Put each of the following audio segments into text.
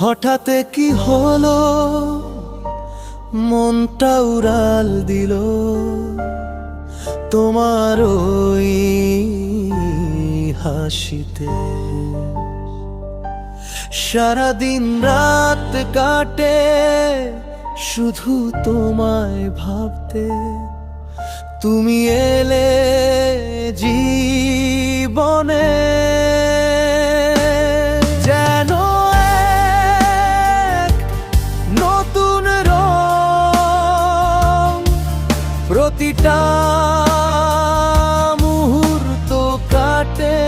হঠাৎ কি হলো? মনটা উড়াল দিল। তোমার ওই হাসিতে। সারাদিন রাত কাটে শুধু তোমায় ভাবতে। তুমি এলে জীবনে প্রতিটা মুহূর্ত কাটে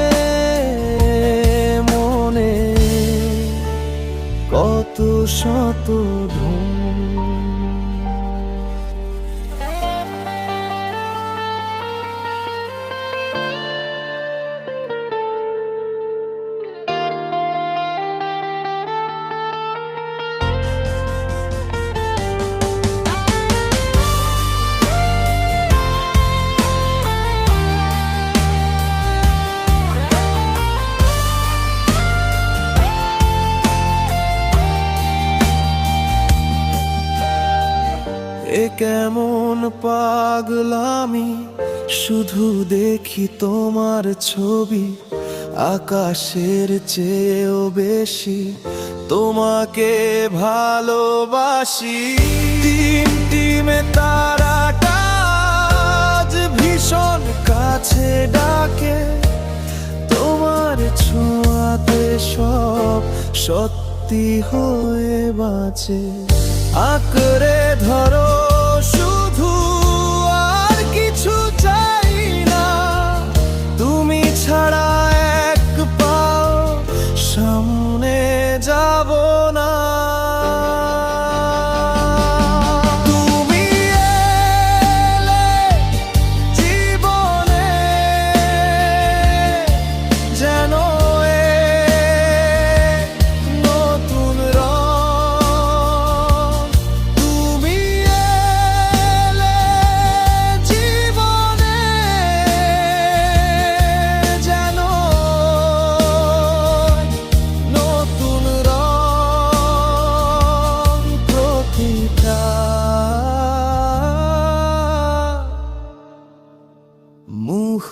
মনে। কত শত কেমন পাগলামি? শুধু দেখি তোমার ছবি, আকাশের চেয়েও বেশি। তোমাকে ভালোবাসি। তিন টিমে তারাটা ভীষণ কাছে ডাকে। তোমার ছোঁয়াতে সব সত্যি হয়ে বাঁচে। আঁকড়ে ধরো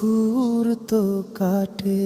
মুখুর তো কাটে